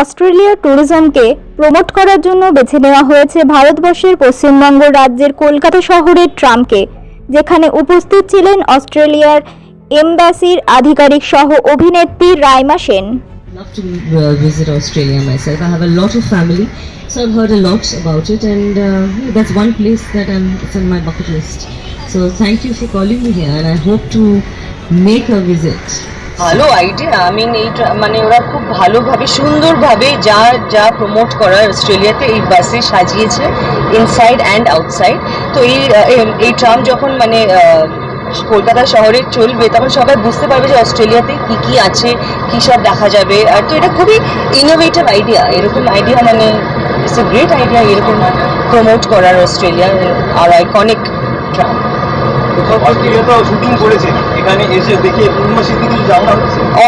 অস্ট্রেলিয়ার ট্যুরিজমকে প্রমোট করার জন্য বেছে নেওয়া হয়েছে ভারতবর্ষের পশ্চিমবঙ্গ রাজ্যের কলকাতা শহরের ট্রামকে যেখানে উপস্থিত ছিলেন অস্ট্রেলিয়ার এমবাসির আধিকারিক সহ অভিনেত্রী Raima Sen love to uh, visit Australia myself. I have a lot of family, so I've heard a lot about it, and uh, that's one place that I'm it's on my bucket list. So thank you for calling me here, and I hope to make a visit. ভালো idea I mean এই মানে ওরা খুব ভালোভাবে, সুন্দরভাবে যা যা promote করার অস্ট্রেলিয়াতে এই বাসে সাজিয়েছে ইনসাইড অ্যান্ড আউটসাইড তো এই এই ট্রাম যখন মানে কলকাতা শহরে চলবে, তখন সবাই বুঝতে পারবে যে অস্ট্রেলিয়াতে কি কি আছে, কি সব দেখা যাবে। আর তো এটা খুবই ইনোভেটিভ আইডিয়া এরকম আইডিয়া মানে ইটস এ গ্রেট আইডিয়া এরকম প্রমোট করার অস্ট্রেলিয়া আর আইকনিক ট্রাম শুটিং এখানে দেখে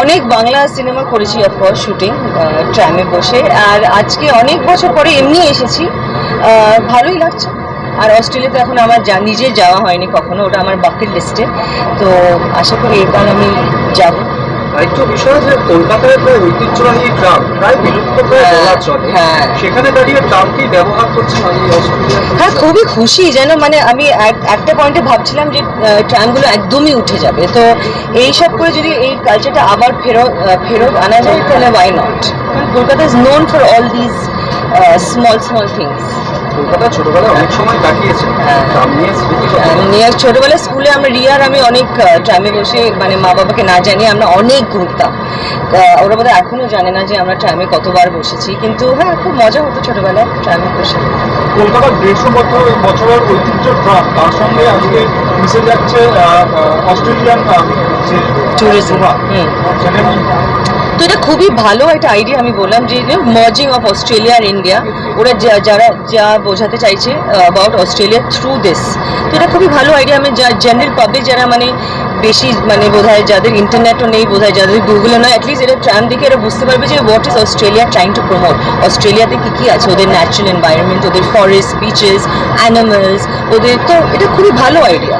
অনেক বাংলা সিনেমা করেছি অফকোর্স শুটিং ট্রামে বসে। আর আজকে অনেক বছর পরে এমনি এসেছি। ভালোই লাগছে। আর অস্ট্রেলিয়াতে এখন আমার নিজে যাওয়া হয়নি কখনো, ওটা আমার বাকেট লিস্টে তো আশা করি এবার আমি যাব। আরেকটু বিষয় যে কলকাতায় প্রায় ঐতিহ্যবাহী ট্রাম প্রায় বিলুপ্ত প্রায় হ্যাঁ, বলা চলে হ্যাঁ। সেখানে দাঁড়িয়ে ট্রামটি ব্যবহার করছেন? আমি হ্যাঁ খুবই খুশি যেন মানে আমি এক- একটা পয়েন্টে ভাবছিলাম যে ট্রামগুলো একদমই উঠে যাবে। তো এইসব করে যদি এই কালচারটা আবার ফেরত ফেরত আনা যায় তাহলে ওয়াই নট কারণ Kolkata is known for all this small small things কলকাতায় ছোটবেলায় অনেক সময় কাটিয়েছে হ্যাঁ। নিয়ে স্মৃতি ছোটবেলায় স্কুলে আমরা রিয়ার আমি অনেক ট্রামে বসে মানে মা বাবাকে না জানিয়ে আমরা অনেক ঘুরতাম ওরা বোধহয় এখনও জানে না যে আমরা ট্রামে কতবার বসেছি কিন্তু হ্যাঁ খুব মজা হতো ছোটবেলায় ট্রামে বসে কলকাতার দেড়শো বছর বছরের ঐতিহ্য ট্রাম তার সঙ্গে আজকে মিশে যাচ্ছে অস্ট্রেলিয়ান Tourism, হুম। খুবই ভালো একটা আইডিয়া আমি বললাম যে মার্জিং অফ অস্ট্রেলিয়া আর ইন্ডিয়া ওরা যারা, যা বোঝাতে চাইছে অ্যাবাউট অস্ট্রেলিয়া থ্রু দিস তো এটা খুবই ভালো আইডিয়া আমি যা জেনারেল পাবলিক যারা মানে বেশি মানে বোধহয় যাদের ইন্টারনেটও নেই, বোধহয় যাদের গুগলে নয় অ্যাটলিস্ট এটা ট্রাম দিকে এরা বুঝতে পারবে যে what is Australia trying to promote অস্ট্রেলিয়াতে কী কী আছে? ওদের ন্যাচারাল এনভায়রনমেন্ট ওদের ফরেস্ট বিচেস অ্যানিমালস ওদের, তো এটা খুবই ভালো আইডিয়া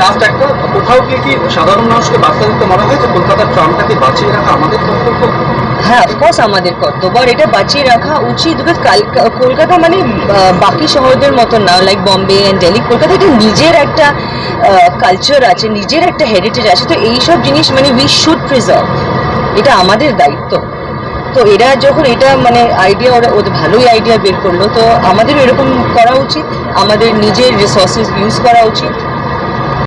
লাস্ট একটা, কোথাও গিয়ে কি সাধারণ মানুষকে বার্তা দিতে মনে হয় যে কলকাতার ট্রামটাকে বাঁচিয়ে রাখা আমাদের কর্তব্য? হ্যাঁ অফকোর্স আমাদের কর্তব্য, আর এটা বাঁচিয়ে রাখা উচিত বিকজ কলকাতা মানে বাকি শহরদের মতো না লাইক বম্বে অ্যান্ড দিল্লি কলকাতা এটা নিজের একটা কালচার আছে, নিজের একটা হেরিটেজ আছে, তো এইসব জিনিস মানে উই শুড প্রিজার্ভ এটা আমাদের দায়িত্ব। তো এরা যখন এটা মানে আইডিয়া ওরা ওদের ভালোই আইডিয়া বের করল, তো আমাদেরও এরকম করা উচিত, আমাদের নিজের রিসোর্সেস ইউজ করা উচিত।